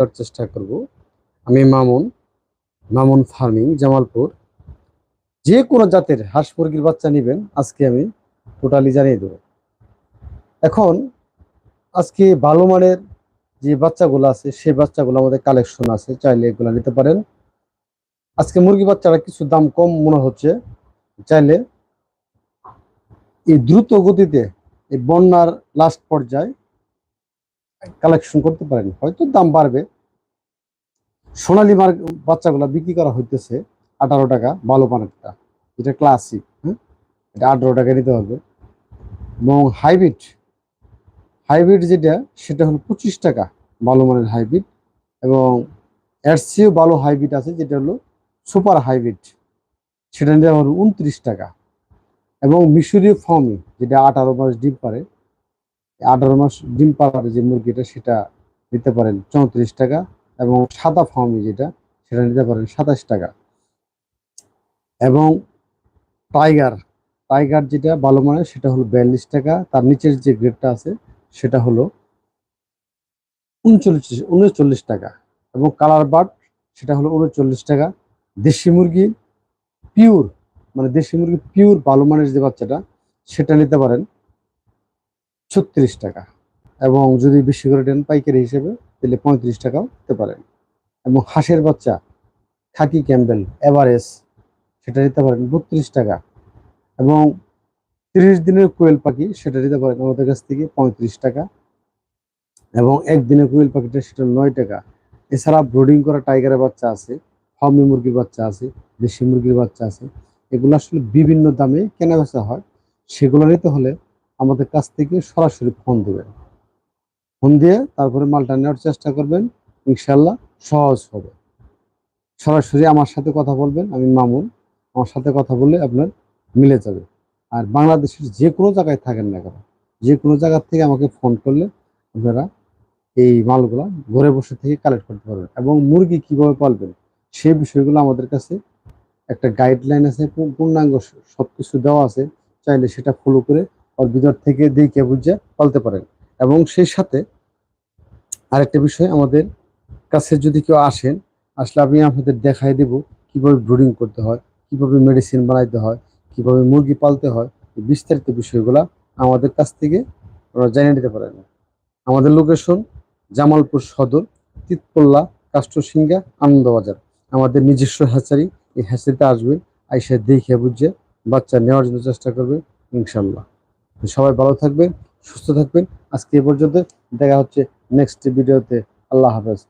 দেওয়ার চেষ্টা করব। আমি মামুন মামুন ফার্মিং জামালপুর। যে কোনো জাতের হাঁস মুরগির বাচ্চা নেবেন, আজকে আমি টোটালি জানিয়ে দেবো। এখন আজকে ভালো মানের যে বাচ্চাগুলো আছে, সেই বাচ্চাগুলো আমাদের কালেকশন আছে, চাইলে এগুলো নিতে পারেন। আজকে মুরগি বাচ্চাটা কিছু দাম কম মনে হচ্ছে, চাইলে এই দ্রুত গতিতে এই বন্যার লাস্ট পর্যায়ে কালেকশন করতে পারেন। হয়তো দাম বাড়বে। সোনালী মার্ক বাচ্চাগুলো বিক্রি করা হইতেছে আঠারো টাকা ভালো মানেরটা এটা ক্লাসিক হ্যাঁ এটা আঠারো টাকা নিতে হবে। এবং হাইব্রিড হাইব্রিড যেটা, সেটা হলো পঁচিশ টাকা ভালো মানের হাইব্রিড এবং এর চেয়েও ভালো হাইব্রিড আছে, যেটা হলো সুপার হাইব্রিড সেটা নিতে হলো উনত্রিশ টাকা। এবং মিশরীয় ফর্মি যেটা আঠারো মাস ডিম পারে আঠারো মাস ডিম পাড়ার যে মুরগিটা, সেটা নিতে পারেন চৌত্রিশ টাকা এবং সাদা ফার্মি যেটা, সেটা নিতে পারেন সাতাশ টাকা। এবং টাইগার টাইগার যেটা ভালো মানের, সেটা হলো বিয়াল্লিশ টাকা। তার নিচের যে গ্রেডটা আছে, সেটা হলো উনচল্লিশ উনচল্লিশ টাকা। এবং কালার বার্ড, সেটা হলো উনচল্লিশ টাকা। দেশি মুরগি, পিওর মানে দেশি মুরগি পিওর ভালো মানের যে বাচ্চাটা, সেটা নিতে পারেন ছত্রিশ টাকা। এবং যদি বেশি করে নেন পাইকারি হিসেবে, তাহলে পঁয়ত্রিশ টাকাও দিতে পারেন। এবং হাঁসের বাচ্চা, খাকি ক্যাম্বেল এভারেস সেটা নিতে পারেন বত্রিশ টাকা। এবং তিরিশ দিনের কোয়েল পাখি, সেটা নিতে পারেন আমাদের কাছ থেকে পঁয়ত্রিশ টাকা। এবং একদিনের কোয়েল পাখিটা, সেটা নয় টাকা। এছাড়া ব্রোডিং করা টাইগারের বাচ্চা আছে, ফার্মি মুরগির বাচ্চা আছে, দেশি মুরগির বাচ্চা আছে। এগুলো আসলে বিভিন্ন দামে কেনা বেচা হয়। সেগুলো নিতে হলে আমাদের কাছ থেকে সরাসরি ফোন দেবেন। ফোন দিয়ে তারপরে মালটা নেওয়ার চেষ্টা করবেন ইনশাল্লাহ সহজ হবে। সরাসরি আমার সাথে কথা বলবেন, আমি মামুন, আমার সাথে কথা বললে আপনার মিলে যাবে। আর বাংলাদেশের যে কোনো জায়গায় থাকেন না কেন, যে কোনো জায়গার থেকে আমাকে ফোন করলে আপনারা এই মালগুলা ঘরে বসে থেকে কালেক্ট করতে পারবেন এবং মুরগি কীভাবে পালবেন সেই বিষয়গুলো আমাদের কাছে একটা গাইডলাইন আছে, পূর্ণাঙ্গ স- সবকিছু দেওয়া আছে, চাইলে সেটা ফলো করে ওর ভিতর থেকে দেখে বুঝে পালতে পারেন। এবং সেই সাথে আরেকটা বিষয় আমাদের কাছে যদি কেউ আসেন, আসলে আমি আপনাদের দেখাই দেব কীভাবে ব্রুডিং করতে হয়, কীভাবে মেডিসিন বানাইতে হয়, কীভাবে মুরগি পালতে হয় বিস্তারিত বিষয়গুলা আমাদের কাছ থেকে আপনারা জানিয়ে নিতে পারেন। আমাদের লোকেশন জামালপুর সদর, তিতপল্লা কাষ্টসিঙ্গা আনন্দবাজার। আমাদের নিজস্ব হ্যাচারি এই হ্যাচারিতে আসবেন, আইসা দেখে বুঝে বাচ্চা নেওয়ার জন্য চেষ্টা করবে ইনশাল্লাহ সবাই ভালো থাকবেন সুস্থ থাকবেন। আজকে এ পর্যন্ত দেখা হচ্ছে নেক্সট ভিডিওতে আল্লাহ হাফেজ।